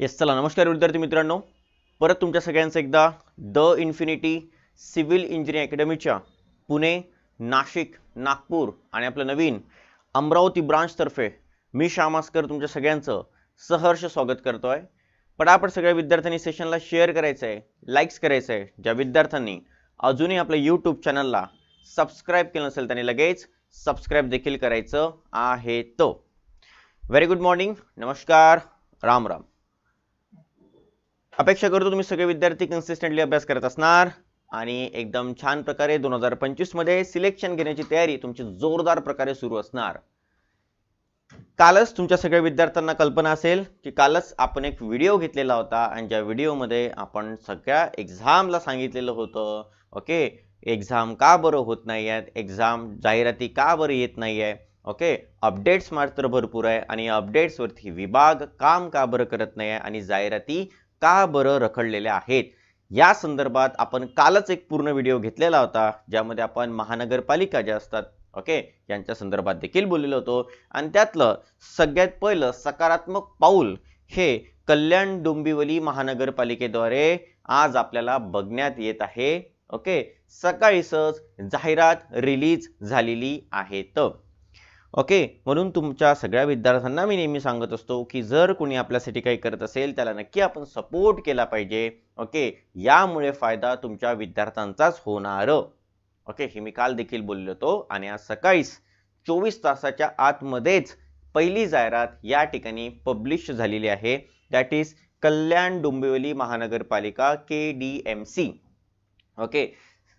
Yes चला नमस्कार विद्यार्थी मित्रांनो. परत तुमच्या सगळ्यांचं एकदा द इन्फिनिटी सिव्हिल इंजिनिअरिंग अकॅडमीच्या पुणे नाशिक नागपूर आणि आपलं नवीन अमरावती ब्रांचतर्फे मी श्यामास्कर तुमच्या सगळ्यांचं सहर्ष स्वागत करतोय. पटापट सगळ्या विद्यार्थ्यांनी सेशनला शेअर करायचं आहे लाईक्स करायचं आहे ज्या विद्यार्थ्यांनी अजूनही आपल्या यूट्यूब चॅनलला सबस्क्राईब केलं नसेल त्यांनी लगेच सबस्क्राईब देखील करायचं आहे. तो व्हेरी गुड मॉर्निंग नमस्कार राम राम अपेक्षा करतो तुम्ही सगळे विद्यार्थी कन्सिस्टंटली अभ्यास करत असणार आणि एकदम छान प्रकारे दोन हजार पंचवीसमध्ये सिलेक्शन घेण्याची तयारी तुमची जोरदार प्रकारे सुरू असणार. कालच तुमच्या सगळ्या विद्यार्थ्यांना कल्पना असेल की कालच आपण एक व्हिडिओ घेतलेला होता आणि ज्या व्हिडिओमध्ये आपण सगळ्या एक्झामला सांगितलेलं होतं. ओके एक्झाम का बरं होत नाही आहेत एक्झाम जाहिराती का बरं येत नाही आहे ओके? अपडेट्स मात्र भरपूर आहे आणि या अपडेट्सवरती विभाग काम का बरं करत नाही आहे आणि जाहिराती का बरं रखडलेल्या आहेत? या संदर्भात आपण कालच एक पूर्ण व्हिडिओ घेतलेला होता ज्यामध्ये आपण महानगरपालिका ज्या असतात ओके? यांच्या संदर्भात देखील बोललेलो होतो. आणि त्यातलं सगळ्यात पहिलं सकारात्मक पाऊल हे कल्याण डोंबिवली महानगरपालिकेद्वारे आज आपल्याला बघण्यात येत आहे ओके? सकाळीच जाहिरात रिलीज झालेली आहे. तर ओके म्हणून तुमच्या सगळ्या विद्यार्थ्यांना मी नेहमी सांगत असतो की जर कोणी आपल्यासाठी काही करत असेल त्याला नक्की आपण सपोर्ट केला पाहिजे. ओके यामुळे फायदा तुमच्या विद्यार्थ्यांचाच होणार. ओके हे मी काल देखील बोललो होतो आणि आज सकाळीच चोवीस तासाच्या आतमध्येच पहिली जाहिरात या ठिकाणी पब्लिश झालेली आहे. That is Kalyan Dombivli Mahanagarpalika K D M C okay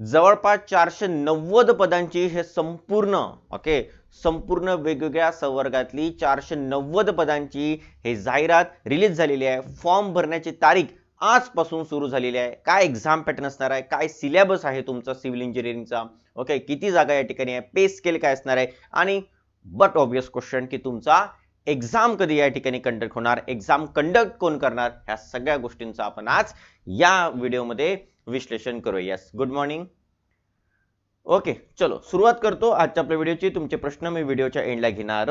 जवळपास चारशे नव्वद पदांची हे संपूर्ण ओके संपूर्ण वेगवेगळ्या संवर्गातली चारशे नव्वद पदांची हे जाहिरात रिलीज झालेली आहे. फॉर्म भरण्याची तारीख आजपासून सुरू झालेली आहे. काय एक्झाम पॅटर्न असणार आहे? काय सिलेबस आहे तुमचा सिव्हिल इंजिनिअरिंगचा ओके किती जागा या ठिकाणी आहे? पे स्केल काय असणार आहे? आणि बट ऑबियस क्वेश्चन की तुमचा एक्झाम कधी या ठिकाणी कंडक्ट होणार? एक्झाम कंडक्ट कोण करणार? ह्या सगळ्या गोष्टींचा आपण आज या व्हिडिओमध्ये विश्लेषण करूया. यस गुड मॉर्निंग ओके चलो सुरुवात करतो आजच्या आपल्या व्हिडिओची तुमचे प्रश्न मी व्हिडिओच्या एंडला घेणार.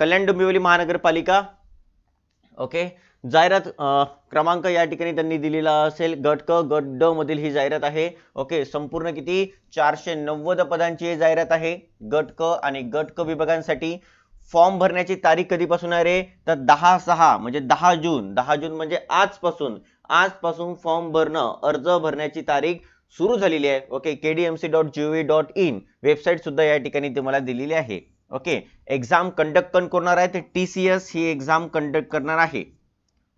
कल्याण डोंबिवली महानगरपालिका. ओके जाहिरात क्रमांक या ठिकाणी त्यांनी दिलेला असेल. गट क गट ड मधील ही जाहिरात आहे. ओके संपूर्ण किती? चारशे नव्वद पदांची ही जाहिरात आहे. गट क आणि गट क विभागांसाठी. फॉर्म भरण्याची तारीख कधीपासून आहे रे? तर दहा सहा म्हणजे दहा जून. दहा जून म्हणजे आजपासून. आजपासून फॉर्म भरणं अर्ज भरण्याची तारीख सुरू झालेली आहे. Okay KDMC dot G O V dot in website सुद्धा या ठिकाणी तुम्हाला दिलेली आहे. ओके एक्झाम कंडक्ट कोण करणार आहे? ते टी सी एस ही एक्झाम कंडक्ट करणार आहे.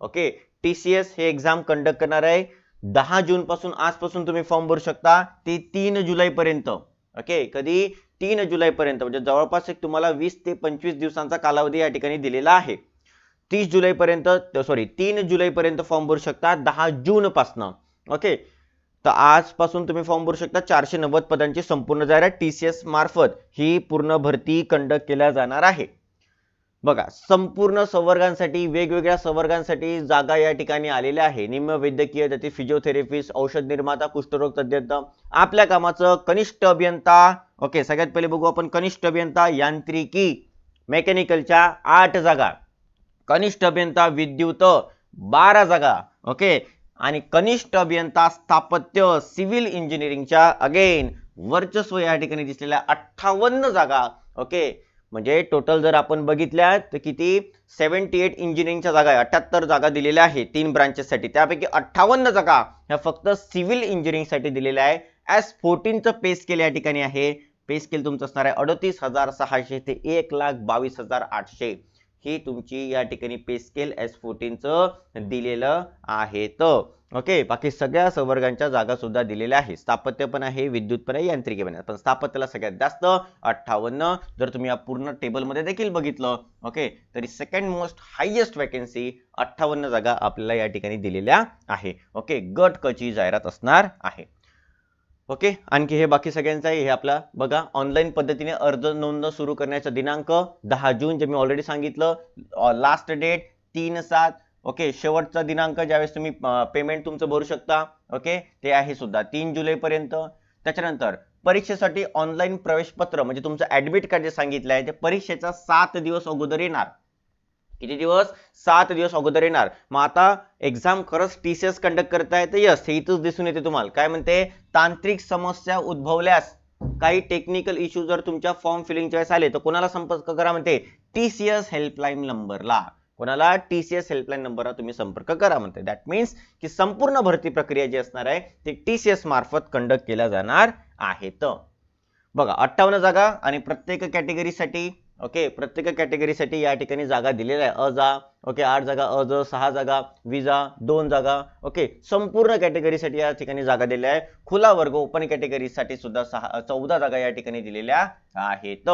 ओके टी सी एस हे एक्झाम कंडक्ट करणार आहे. दहा जून पासून आजपासून तुम्ही फॉर्म भरू शकता. ते तीन जुलैपर्यंत ओके कधी? तीन जुलैपर्यंत म्हणजे जवळपास एक तुम्हाला वीस ते पंचवीस दिवसांचा कालावधी या ठिकाणी दिलेला आहे. तीस जुलैपर्यंत सॉरी तीन जुलैपर्यंत फॉर्म भरू शकता दहा जून पासनं. ओके तर आजपासून तुम्ही फॉर्म भरू शकता. चारशे नव्वद पदांची संपूर्ण जाहिरात टी सी एस मार्फत ही पूर्ण भरती कंडक्ट केल्या जाणार आहे. बघा संपूर्ण संवर्गांसाठी वेगवेगळ्या संवर्गांसाठी जागा या ठिकाणी आलेल्या आहे. निम्न वैद्यकीय त्याचे फिजिओथेरपिस्ट औषध निर्माता कुष्ठरोग तज्ज्ञ आपल्या कामाचं कनिष्ठ अभियंता ओके सगळ्यात पहिले बघू आपण कनिष्ठ अभियंता यांत्रिकी मेकॅनिकलच्या आठ जागा. कनिष्ठ अभियंता विद्युत बारा जागा ओके आणि कनिष्ठ अभियंता स्थापत्य सिव्हिल इंजिनिअरिंगच्या अगेन वर्चस्व या ठिकाणी दिसलेल्या अठ्ठावन्न जागा ओके? म्हणजे टोटल जर आपण बघितल्या तर किती? सेव्हन्टी एट इंजिनिअरिंगच्या जागा आहे. अठ्याहत्तर जागा दिलेल्या आहे तीन ब्रांचेससाठी त्यापैकी अठ्ठावन्न जागा ह्या फक्त सिव्हिल इंजिनिअरिंगसाठी दिलेल्या आहे. एस फोर्टीनचं पे स्केल या ठिकाणी आहे. पे स्केल तुमचं असणार आहे अडतीस हजार सहाशे ते एक लाख बावीस हजार आठशे. ही तुमची या ठिकाणी पे स्केल एस फोर्टीनचं दिलेलं आहे. तर ओके बाकी सगळ्या संवर्गांच्या जागा सुद्धा दिलेल्या आहे स्थापत्य पण आहे विद्युत पण आहे यांत्रिकी पण आहे. पण स्थापत्याला सगळ्यात जास्त अठ्ठावन्न जर तुम्ही या पूर्ण टेबलमध्ये देखील बघितलं ओके तरी सेकंड मोस्ट हायएस्ट वॅकन्सी अठ्ठावन्न जागा आपल्याला या ठिकाणी दिलेल्या आहे. ओके गट कची जाहिरात असणार आहे. ओके आणखी हे बाकी सगळ्यांचं आहे हे आपला बघा ऑनलाईन पद्धतीने अर्ज नोंद सुरू करण्याचा दिनांक दहा जून जे मी ऑलरेडी सांगितलं लास्ट डेट तीन सात ओके शेवटचा दिनांक ज्यावेळेस तुम्ही पेमेंट तुमचं भरू शकता ओके ते आहे सुद्धा तीन जुलै पर्यंत त्याच्यानंतर परीक्षेसाठी ऑनलाईन प्रवेश पत्र म्हणजे तुमचं ऍडमिट कार्ड जे सांगितलं आहे ते परीक्षेचा सात दिवस अगोदर येणार. किती दिवस? सात दिवस अगोदर येणार. मग आता एक्झाम खरंच टीसीएस कंडक्ट करताय तर यस हे इथंच दिसून येते तुम्हाला. काय म्हणते? तांत्रिक समस्या उद्भवल्यास काही टेक्निकल इश्यू जर तुमच्या फॉर्म फिलिंगच्या वेळेस आले तर कोणाला संपर्क करा म्हणते? टीसीएस हेल्पलाईन नंबरला कोणाला टीसीएस हेल्पलाईन नंबरला तुम्ही संपर्क करा म्हणते दॅट मीन्स की संपूर्ण भरती प्रक्रिया जी असणार आहे ती टीसीएस मार्फत कंडक्ट केल्या जाणार आहेत. बघा अठ्ठावन्न जागा आणि प्रत्येक कॅटेगरीसाठी ओके प्रत्येक कॅटेगरीसाठी या ठिकाणी जागा दिलेल्या आहे. अ जा ओके आठ जागा अ ज सहा जागा विजा दोन जागा ओके संपूर्ण कॅटेगरीसाठी या ठिकाणी जागा दिलेल्या आहे. खुला वर्ग ओपन कॅटेगरीसाठी सुद्धा सहा चौदा जागा या ठिकाणी दिलेल्या आहेत.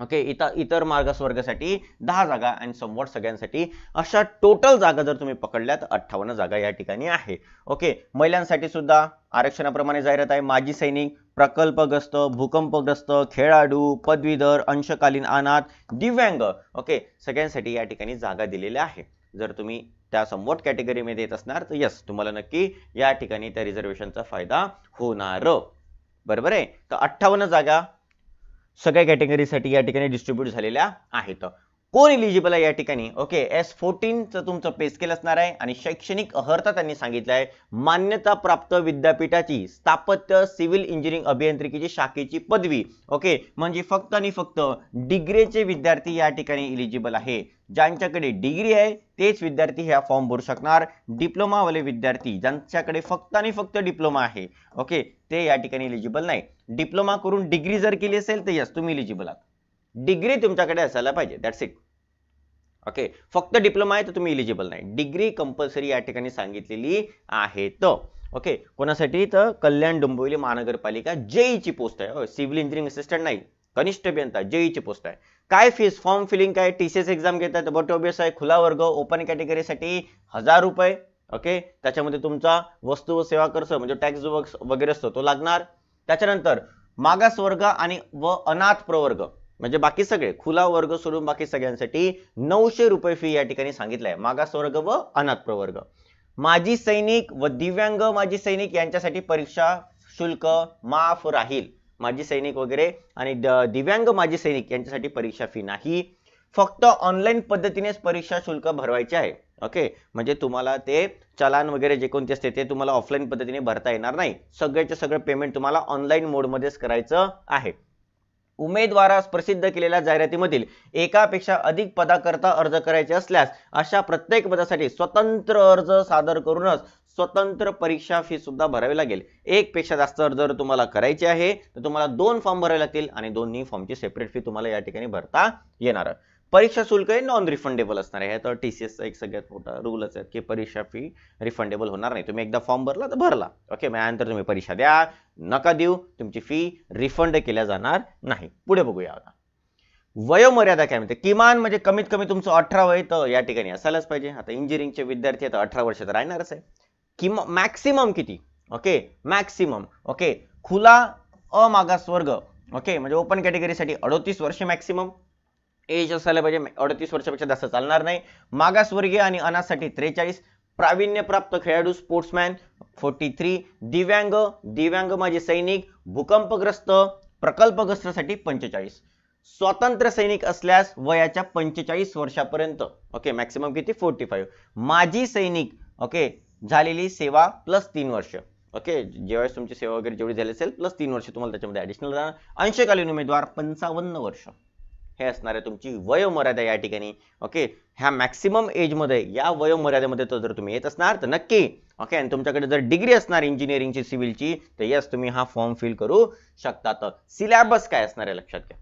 ओके इतर इतर मार्गस्वर्गासाठी दहा जागा आणि संवाद सगळ्यांसाठी अशा टोटल जागा जर तुम्ही पकडल्या तर अठ्ठावन्न जागा या ठिकाणी आहे. ओके महिलांसाठी सुद्धा आरक्षणाप्रमाणे जाहिरात आहे. माजी सैनिक प्रकल्पग्रस्त भूकंपग्रस्त खेळाडू पदवीधर अंशकालीन अनाथ दिव्यांग ओके सगळ्यांसाठी या ठिकाणी जागा दिलेल्या आहे. जर तुम्ही त्या समवट कॅटेगरीमध्ये येत असणार तर यस तुम्हाला नक्की या ठिकाणी त्या रिझर्वेशनचा फायदा होणार. बरोबर आहे? तर अठ्ठावन्न जागा सगळ्या कॅटेगरीसाठी या ठिकाणी डिस्ट्रीब्यूट झालेल्या आहेत. कोण इलिजिबल आहे या ठिकाणी? ओके एस फोर्टीनचं तुमचं पे स्केल असणार आहे आणि शैक्षणिक अर्हता त्यांनी सांगितलं आहे. मान्यता प्राप्त विद्यापीठाची स्थापत्य सिव्हिल इंजिनिअरिंग अभियांत्रिकीची शाखेची पदवी. ओके म्हणजे फक्त आणि फक्त डिग्रीचे विद्यार्थी या ठिकाणी इलिजिबल आहे. ज्यांच्याकडे डिग्री आहे तेच विद्यार्थी ह्या फॉर्म भरू शकणार. डिप्लोमावाले विद्यार्थी ज्यांच्याकडे फक्त आणि फक्त डिप्लोमा आहे. ओके ते या ठिकाणी इलिजिबल नाही. डिप्लोमा करून डिग्री जर केली असेल तर यस तुम्ही इलिजिबल आहात. डिग्री तुमच्याकडे असायला पाहिजे. दॅट्स इट ओके फक्त डिप्लोमा आहे तर तुम्ही इलिजिबल नाही. डिग्री कंपल्सरी या ठिकाणी सांगितलेली आहे तर. ओके कोणासाठी? तर कल्याण डोंबिवली महानगरपालिका जेईची पोस्ट आहे. सिव्हिल इंजिनिअरिंग असिस्टंट नाही. कनिष्ठ अभियंता जेईची पोस्ट आहे. काय फीस फॉर्म फिलिंग काय? टी सी एस एक्झाम घेतात. बट ओबियस आहे. खुला वर्ग ओपन कॅटेगरीसाठी हजार रुपये. ओके त्याच्यामध्ये तुमचा वस्तू व सेवा खर्च म्हणजे टॅक्स वगैरे असतो तो लागणार. त्याच्यानंतर मागास वर्ग आणि व अनाथ प्रवर्ग. म्हणजे बाकी सगळे खुला वर्ग सोडून बाकी सगळ्यांसाठी नऊशे रुपये फी या ठिकाणी सांगितलंय. मागास वर्ग व अनाथ प्रवर्ग. माजी सैनिक व दिव्यांग माजी सैनिक यांच्यासाठी परीक्षा शुल्क माफ राहील. माजी सैनिक वगैरे आणि दिव्यांग माजी सैनिक यांच्यासाठी परीक्षा फी नाही. फक्त ऑनलाईन पद्धतीनेच परीक्षा शुल्क भरवायचे आहे. ओके म्हणजे तुम्हाला ते चलान वगैरे जे कोणते असते ते तुम्हाला ऑफलाईन पद्धतीने भरता येणार नाही. सगळ्याचे सगळं पेमेंट तुम्हाला ऑनलाईन मोडमध्येच करायचं आहे. उमेदवारास प्रसिद्ध केलेल्या जाहिरातीमधील एकापेक्षा अधिक पदाकरता अर्ज करायचे असल्यास अशा प्रत्येक पदासाठी स्वतंत्र अर्ज सादर करूनच स्वतंत्र परीक्षा फी सुद्धा भरावी लागेल. एक पेक्षा जास्त अर्ज जर तुम्हाला करायचे आहे तर तुम्हाला दोन फॉर्म भरावे लागतील आणि दोन्ही फॉर्मची सेपरेट फी तुम्हाला या ठिकाणी भरता येणार. परीक्षा शुल्क हे नॉन रिफंडेबल असणार आहे. तर टी सी एसचा एक सगळ्यात मोठा रूलच आहे की परीक्षा फी रिफंडेबल होणार नाही. तुम्ही एकदा फॉर्म भरला तर भरला. ओके त्यानंतर तुम्ही परीक्षा द्या. नका देऊ. तुमची फी रिफंड केल्या जाणार नाही. पुढे बघूया आता. वयोमर्यादा काय म्हणते? किमान म्हणजे कमीत कमी तुमचं अठरा वय तर या ठिकाणी असायलाच पाहिजे. आता इंजिनिअरिंगचे विद्यार्थी आता अठरा वर्ष तर राहणारच आहे. किमा मॅक्सिमम किती? ओके मॅक्सिमम ओके खुला अमागास वर्ग. ओके म्हणजे ओपन कॅटेगरीसाठी अडोतीस वर्ष मॅक्सिमम एज असायला पाहिजे. अडतीस वर्षापेक्षा जास्त चालणार नाही. मागासवर्गीय आणि अनाथसाठी त्रेचाळीस. प्रावीण्यप्राप्त खेळाडू स्पोर्ट्समॅन फोर्टी थ्री दिव्यांग दिव्यांग माझे सैनिक भूकंपग्रस्त प्रकल्पग्रस्तासाठी पंचेचाळीस. स्वातंत्र्य सैनिक असल्यास वयाच्या पंचेचाळीस वर्षापर्यंत. ओके मॅक्सिमम किती? फोर्टी फाईव्ह माजी सैनिक ओके झालेली सेवा प्लस तीन वर्ष. ओके ज्यावेळेस तुमची सेवा वगैरे जेवढी झाली असेल प्लस तीन वर्ष तुम्हाला त्याच्यामध्ये ऍडिशनल राहणार. अंशकालीन उमेदवार पंचावन्न वर्ष. हे असणार आहे तुमची वयोमर्यादा या ठिकाणी ओके ह्या मॅक्सिमम एजमध्ये या वयोमर्यादेमध्ये तर जर तुम्ही येत असणार तर नक्की ओके आणि तुमच्याकडे जर डिग्री असणार इंजिनिअरिंगची सिव्हिलची तर यस तुम्ही हा फॉर्म फिल करू शकता. सिलॅबस काय असणार आहे लक्षात घ्या.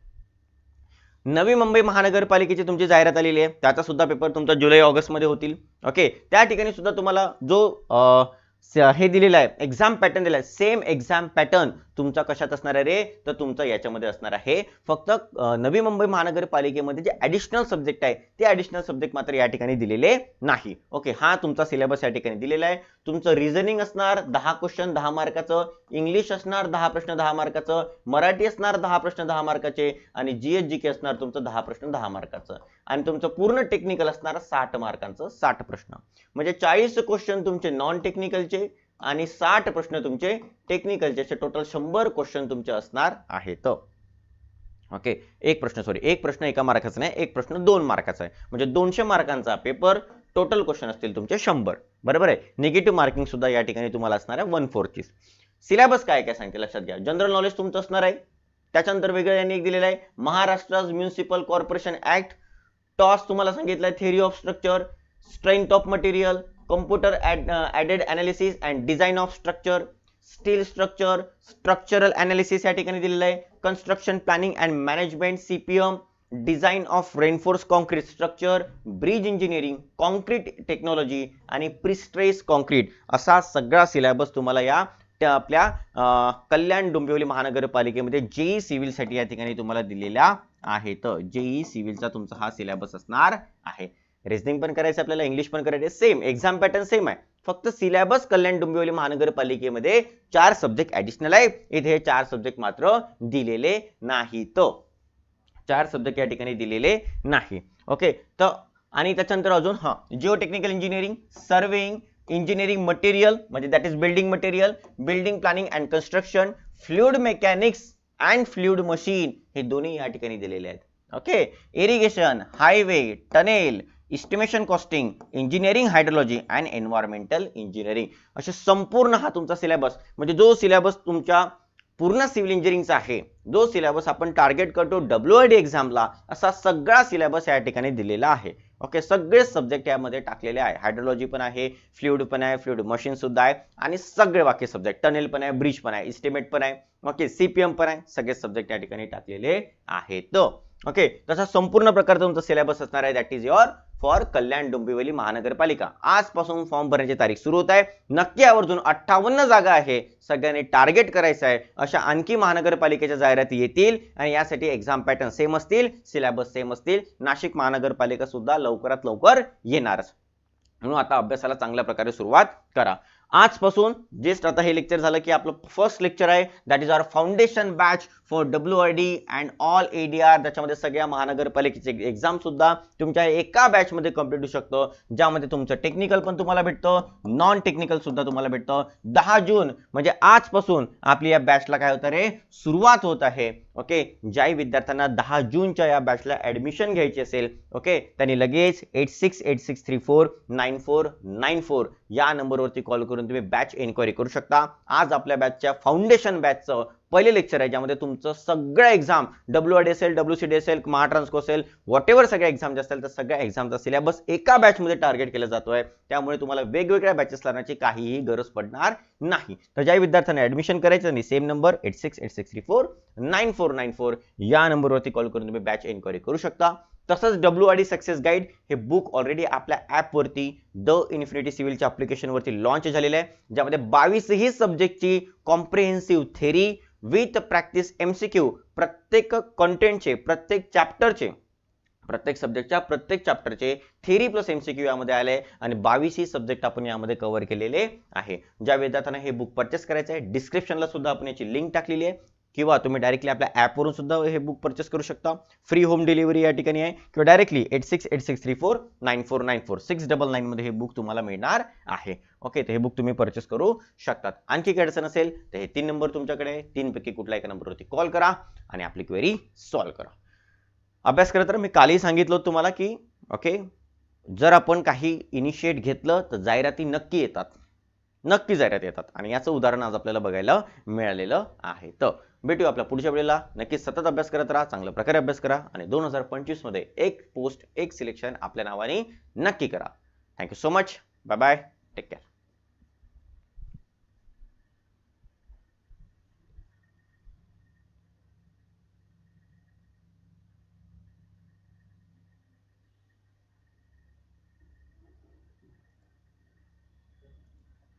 नवी मुंबई महानगरपालिकेची तुमची जाहिरात आलेली आहे. त्याचा सुद्धा पेपर तुमचा जुलै ऑगस्टमध्ये होतील ओके त्या ठिकाणी सुद्धा तुम्हाला जो हे दिलेलं आहे. एक्झाम पॅटर्न दिलाय सेम एक्झाम पॅटर्न तुमचा कशात असणार आहे रे? तर तुमचा याच्यामध्ये असणार आहे. फक्त नवी मुंबई महानगरपालिकेमध्ये जे ॲडिशनल सब्जेक्ट आहे ते ॲडिशनल सब्जेक्ट मात्र या ठिकाणी दिलेले नाही. ओके हा तुमचा सिलेबस या ठिकाणी दिलेला आहे. तुमचं रिझनिंग असणार दहा क्वेश्चन दहा मार्काचं. इंग्लिश असणार दहा प्रश्न दहा मार्काचं. मराठी असणार दहा प्रश्न दहा मार्काचे. आणि जीएस जी के असणार तुमचं दहा प्रश्न दहा मार्काचं. आणि तुमचं पूर्ण टेक्निकल असणार साठ मार्कांचं साठ प्रश्न. म्हणजे चाळीस क्वेश्चन तुमचे नॉन टेक्निकलचे आणि साठ प्रश्न तुमचे टेक्निकलचे टोटल शंभर क्वेश्चन तुमचे असणार आहेत. ओके एक प्रश्न सॉरी एक प्रश्न एका मार्काचा नाही एक प्रश्न दोन मार्काचा आहे. म्हणजे दोनशे मार्कांचा पेपर टोटल क्वेश्चन असतील तुमचे शंभर. बरोबर आहे? निगेटिव्ह मार्किंग सुद्धा या ठिकाणी तुम्हाला असणार आहे वन फोरची सिलेबस काय काय सांगते लक्षात घ्या. जनरल नॉलेज तुमचं असणार आहे. त्याच्यानंतर वेगळं यांनी एक दिलेलं आहे. महाराष्ट्र म्युन्सिपल कॉर्पोरेशन ऍक्ट टॉस तुम्हाला सांगितलं theory of structure strength of material computer aided analysis and design of structure steel structure structural analysis या ठिकाणी दिलेलं आहे. Construction planning and management CPM design of reinforce concrete structure bridge engineering concrete technology आणि prestress concrete असा सगळा syllabus तुम्हाला या त्या आपल्या uh, कल्याण डोंबिवली महानगरपालिकेमध्ये जेई सिव्हिलसाठी या ठिकाणी तुम्हाला आहे. आहेत जेई सिव्हिलचा तुमचा हा सिलेबस असणार आहे. रिझनिंग पण करायचं आपल्याला इंग्लिश पण करायचं. सेम एक्झाम पॅटर्न सेम आहे. फक्त सिलेबस कल्याण डोंबिवली महानगरपालिकेमध्ये चार सब्जेक्ट ऍडिशनल आहे. इथे हे चार सब्जेक्ट मात्र दिलेले नाहीत. चार सब्जेक्ट या ठिकाणी दिलेले नाही. ओके तर आणि त्याच्यानंतर अजून हा geotechnical engineering surveying engineering material म्हणजे that is building material building planning and construction fluid mechanics and fluid machine हे दोन्ही या ठिकाणी दिलेले आहेत. Okay irrigation highway tunnel estimation costing engineering hydrology and environmental engineering असे संपूर्ण हा तुमचा सिलेबस म्हणजे जो सिलेबस तुमच्या पूर्ण सिव्हिल इंजिनिअरिंगचा आहे जो सिलेबस आपण टार्गेट करतो डब्ल्यू आय डी एक्झामला असा सगळा सिलेबस या ठिकाणी दिलेला आहे. ओके सगळे सब्जेक्ट यामध्ये टाकलेले आहे. हायड्रोलॉजी पण आहे फ्लुइड पण आहे फ्लुइड मशीन सुद्धा आहे. आणि सगळे बाकी सब्जेक्ट टनेल पण आहे ब्रिज पण आहे इस्टिमेट पण आहे. ओके सीपीएम पण आहे सगळे सब्जेक्ट या ठिकाणी टाकलेले आहेत. ओके तसा संपूर्ण प्रकार तुमचा सिलेबस असणार आहे. That is your for Kalyan Dombivli Mahanagarpalika. आजपासून फॉर्म भरण्याची तारीख सुरू होत आहे. नक्की आवर्जून अठ्ठावन्न जागा आहे. सगळ्यांनी टार्गेट करायचं आहे. अशा आणखी महानगरपालिकेच्या जाहिराती येतील आणि यासाठी एक्झाम पॅटर्न सेम असतील सिलेबस सेम असतील. नाशिक महानगरपालिका सुद्धा लवकरात लवकर येणारच. म्हणून आता अभ्यासाला चांगल्या प्रकारे सुरुवात करा. आजपासून जस्ट आता हे लेक्चर झालं की आपलं फर्स्ट लेक्चर आहे. That is our foundation batch for W R D and all A D R त्याच्यामध्ये सगळ्या महानगरपालिकेचे एक्झाम सुद्धा तुमच्या एका बॅच मध्ये कंप्लीट होऊ शकतं. ज्यामध्ये तुमचं टेक्निकल पण तुम्हाला भेटतं. नॉन टेक्निकल सुद्धा तुम्हाला भेटतं. दहा जून म्हणजे आजपासून आपली या बॅचला काय होतं रे? सुरुवात होत आहे. ओके ज्याही विद्यार्थ्यांना दहा जूनच्या या बॅचला ऍडमिशन घ्यायची असेल ओके त्यांनी लगेच eight six eight six three four nine four nine four या नंबरवरती कॉल करून तुम्ही बॅच एन्क्वायरी करू शकता. आज आपल्या बॅचच्या फाउंडेशन बॅचचं पहिले लेक्चर आहे ज्यामध्ये तुमचं सगळं exam W R D S L W C D S L Mahatransco असेल वॉट एव्हर सगळ्या एक्झाम जे असतील तर सगळ्या एक्झामचा सिलेबस एका बॅचमध्ये टार्गेट केला जातोय. त्यामुळे तुम्हाला वेगवेगळ्या बॅचेस लावण्याची काहीही गरज पडणार नाही. तर ज्या विद्यार्थ्यांना ऍडमिशन करायचं आणि same number eight six eight six three four nine four nine four या नंबरवरती कॉल करून तुम्ही बॅच एन्क्वायरी करू शकता. तसंच W R D success guide हे बुक ऑलरेडी आपल्या ॲपवरती द इन्फिनिटी सिव्हिलच्या अप्लिकेशनवरती लॉन्च झालेलं आहे. ज्यामध्ये बावीसही सब्जेक्टची comprehensive theory with practice M C Q प्रत्येक कंटेंटचे प्रत्येक चॅप्टरचे प्रत्येक सब्जेक्टच्या प्रत्येक चॅप्टरचे थेरी प्लस एमसीक्यू यामध्ये आले आणि बावीसही सब्जेक्ट आपण यामध्ये कव्हर केलेले आहे. ज्या विद्यार्थ्यांना हे बुक परचेस करायचं आहे डिस्क्रिप्शनला सुद्धा आपण याची लिंक टाकलेली आहे. किंवा तुम्ही डायरेक्टली आपल्या ॲपवरून सुद्धा हे बुक परचेस करू शकता. फ्री होम डिलिव्हरी या ठिकाणी आहे. किंवा directly eight six eight six three four nine four nine four six double नाईनमध्ये हे बुक तुम्हाला मिळणार आहे. ओके तर हे बुक तुम्ही परचेस करू शकतात. आणखी काय अडचण असेल तर हे तीन नंबर तुमच्याकडे आहे. तीनपैकी कुठल्या एका नंबरवरती कॉल करा आणि आपली क्वेरी सॉल्व्ह करा. अभ्यास करत तर मी कालही सांगितलं तुम्हाला की ओके जर आपण काही इनिशिएट घेतलं तर जाहिराती नक्की येतात. नक्की जाहिरात येतात. आणि याचं उदाहरण आज आपल्याला बघायला मिळालेलं आहे. तर भेटू आपल्या पुढच्या वेळेला. नक्कीच सतत अभ्यास करत राहा चांगल्या प्रकारे अभ्यास करा आणि दोन हजार पंचवीसमध्ये एक पोस्ट एक सिलेक्शन आपल्या नावाने नक्की करा. Thank you so much bye bye take care